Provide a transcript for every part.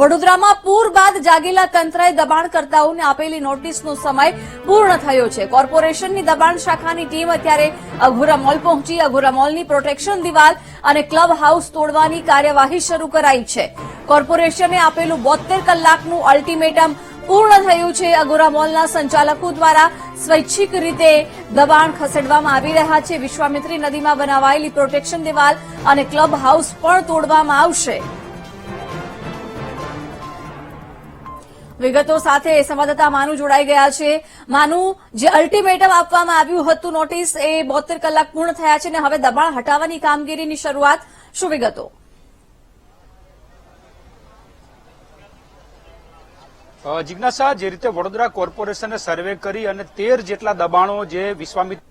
વડોદરામાં પૂર બાદ જાગેલા તંત્રએ દબાણકર્તાઓને આપેલી નોટિસનો સમય પૂર્ણ થયો છે. કોર્પોરેશનની દબાણ શાખાની ટીમ અત્યારે અઘોરા મોલ પહોંચી, અઘોરા મોલની પ્રોટેક્શન દિવાલ અને ક્લબ હાઉસ તોડવાની કાર્યવાહી શરૂ કરાઈ છે. કોર્પોરેશને આપેલું બોતેર કલાકનું અલ્ટિમેટમ પૂર્ણ થયું છે. અગોરા મોલના સંચાલકો દ્વારા સ્વૈચ્છિક રીતે દબાણ ખસેડવામાં આવી રહ્યા છે. વિશ્વામિત્રી નદીમાં બનાવાયેલી પ્રોટેક્શન દિવાલ અને ક્લબ હાઉસ પણ તોડવામાં આવશે. વિગતો સાથે સંવાદદાતા માનુ જોડાઈ ગયા છે. માનુ, જે અલ્ટિમેટમ આપવામાં આવ્યું હતું નોટિસ એ બોતેર કલાક પૂર્ણ થયા છે અને હવે દબાણ હટાવવાની કામગીરીની શરૂઆત. શું વિગતો? જિજ્ઞાસા, જે રીતે વડોદરા કોર્પોરેશને સર્વે કરી અને તેર જેટલા દબાણો જે વિશ્વામિત્ર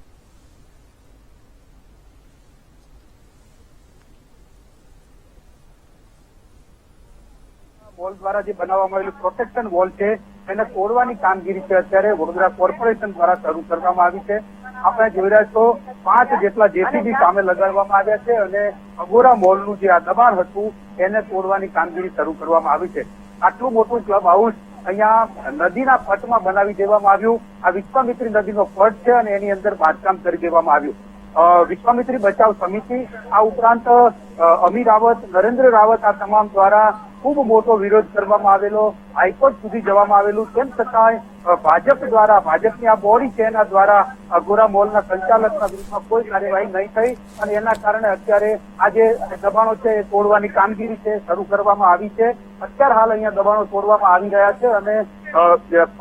વોલ દ્વારા જે બનાવવામાં આવેલું પ્રોટેક્શન વોલ છે, એને તોડવાની કામગીરી છે અત્યારે વડોદરા કોર્પોરેશન દ્વારા શરૂ કરવામાં આવી છે. આપણે જોઈ રહ્યા છો, પાંચ જેટલા જેસીબી સામે લગાડવામાં આવ્યા છે અને અગોરા મોલનું જે આ દબાણ હતું, એને તોડવાની કામગીરી શરૂ કરવામાં આવી છે. આટલું મોટું ક્લબ હાઉસ અહીંયા નદીના પટમાં બનાવી દેવામાં આવ્યું. આ વિશ્વામિત્રી નદીનો પટ છે અને એની અંદર બાંધકામ કરી દેવામાં આવ્યું. વિશ્વામિત્રી બચાવ સમિતિ, આ ઉપરાંત અમી રાવત, નરેન્દ્ર રાવત આ તમામ દ્વારા ખૂબ મોટો વિરોધ કરવામાં આવેલો, હાઈકોર્ટ સુધી જવામાં આવેલું. તેમ છતાંય ભાજપ દ્વારા, ભાજપની આ બોડી છે, એના દ્વારા અગોરા મોલના સંચાલકના વિરુદ્ધમાં કોઈ કાર્યવાહી નહીં થઈ અને એના કારણે અત્યારે આ જે દબાણો છે, એ તોડવાની કામગીરી છે, શરૂ કરવામાં આવી છે. અત્યારે હાલ અહીંયા દબાણો તોડવામાં આવી રહ્યા છે અને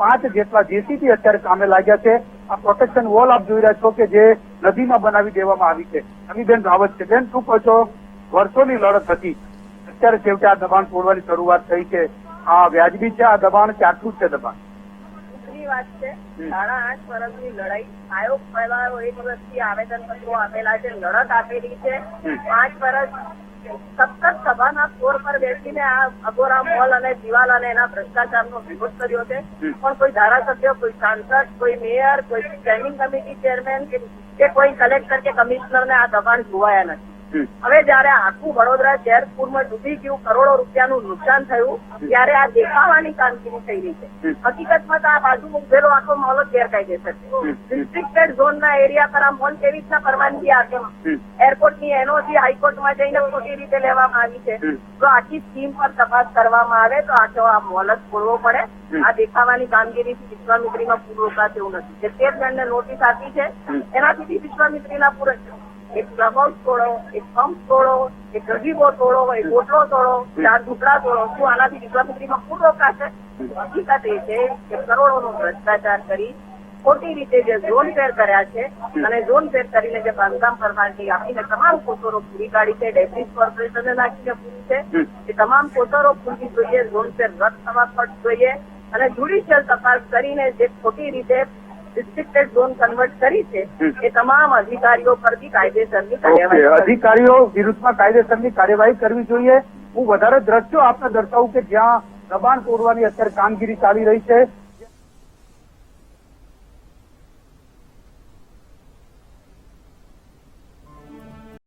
પાંચ જેટલા જેસીબી અત્યારે કામે લાગ્યા છે. આ પ્રોટેક્શન વોલ આપ જોઈ રહ્યા છો કે જે નદીમાં બનાવી દેવામાં આવી છે. અમીબેન રાવત છે. બેન, શું કહો છો? વર્ષોની લડત હતી. અત્યારે છેવટે આ દબાણ તોડવાની શરૂઆત થઈ છે. આ વ્યાજબી છે આ દબાણ કે આટલું છે દબાણ? વાત છે સાડા આઠ વર્ષની લડાઈ આયોગ પહેલા એક વર્ષથી આવેદન પત્રો આપેલા છે લડત આપેલી છે. પાંચ વર્ષ સતત સભાના ફ્લોર પર બેસીને આ અગોરા મોલ અને દિવાલ અને એના ભ્રષ્ટાચારનો વિરોધ કર્યો છે. પણ કોઈ ધારાસભ્ય કોઈ સાંસદ કોઈ મેયર કોઈ સ્ટેન્ડિંગ કમિટી ચેરમેન કે કોઈ કલેક્ટર કે કમિશનરને આ દબાણ જોવાયા નથી. હવે જયારે આખું વડોદરા શહેર પૂરમાં ડૂબી ગયું કરોડો રૂપિયાનું નુકસાન થયું ત્યારે આ દેખાવાની કામગીરી થઈ રહી છે. હકીકતમાં તો આ બાજુ ઉભેલો આખો મોલ જ ગેરકાયદેસર છે. રિસ્ટ્રિક્ટેડ ઝોનના એરિયા પર આ મોલ કેવી રીતના પરવાનગી આપે. એરપોર્ટની એનઓસી હાઈકોર્ટમાં જઈને ખોટી રીતે લેવામાં આવી છે. તો આખી સ્કીમ પર તપાસ કરવામાં આવે તો આખો આ મોલ જ ખોલવો પડે. આ દેખાવાની કામગીરીથી વિશ્વામિત્રીમાં પૂર રોકાશે એવું નથી. જે જણને નોટિસ આપી છે. એનાથી વિશ્વામિત્રીના પૂરે એક ક્લબ તોડો, એક પંપ તોડો, એક ગજીબો તોડો, એક ઓટલો તોડો, ચાર ઝૂંપડા તોડો. શું આનાથી વિશ્વામિત્રીમાં પૂર રોકાશે હકીકત એ છે કે કરોડોનો ભ્રષ્ટાચાર કરી ખોટી રીતે જે ઝોન ફેર કર્યા છે અને ઝોન ફેર કરીને જે બાંધકામ પરવાનગી આપીને તમામ કોતરો પૂરી કાઢી છે ડેબ્રિજ કોર્પોરેશને નાખીને પૂરી છે. એ તમામ કોતરો પૂરવી જોઈએ, ઝોન ફેર રદ થવા પણ જોઈએ. અને જ્યુડિશિયલ તપાસ કરીને જે ખોટી રીતે રિસ્ટ્રિક્ટેડ ઝોન કરી છે. એ તમામ અધિકારીઓ પરથી કાયદેસરની કાર્યવાહી અધિકારીઓ વિરુદ્ધમાં કાયદેસરની કાર્યવાહી કરવી જોઈએ હું વધારે દ્રશ્યો આપને દર્શાવું કે જ્યાં દબાણ તોડવાની અત્યારે કામગીરી ચાલી રહી છે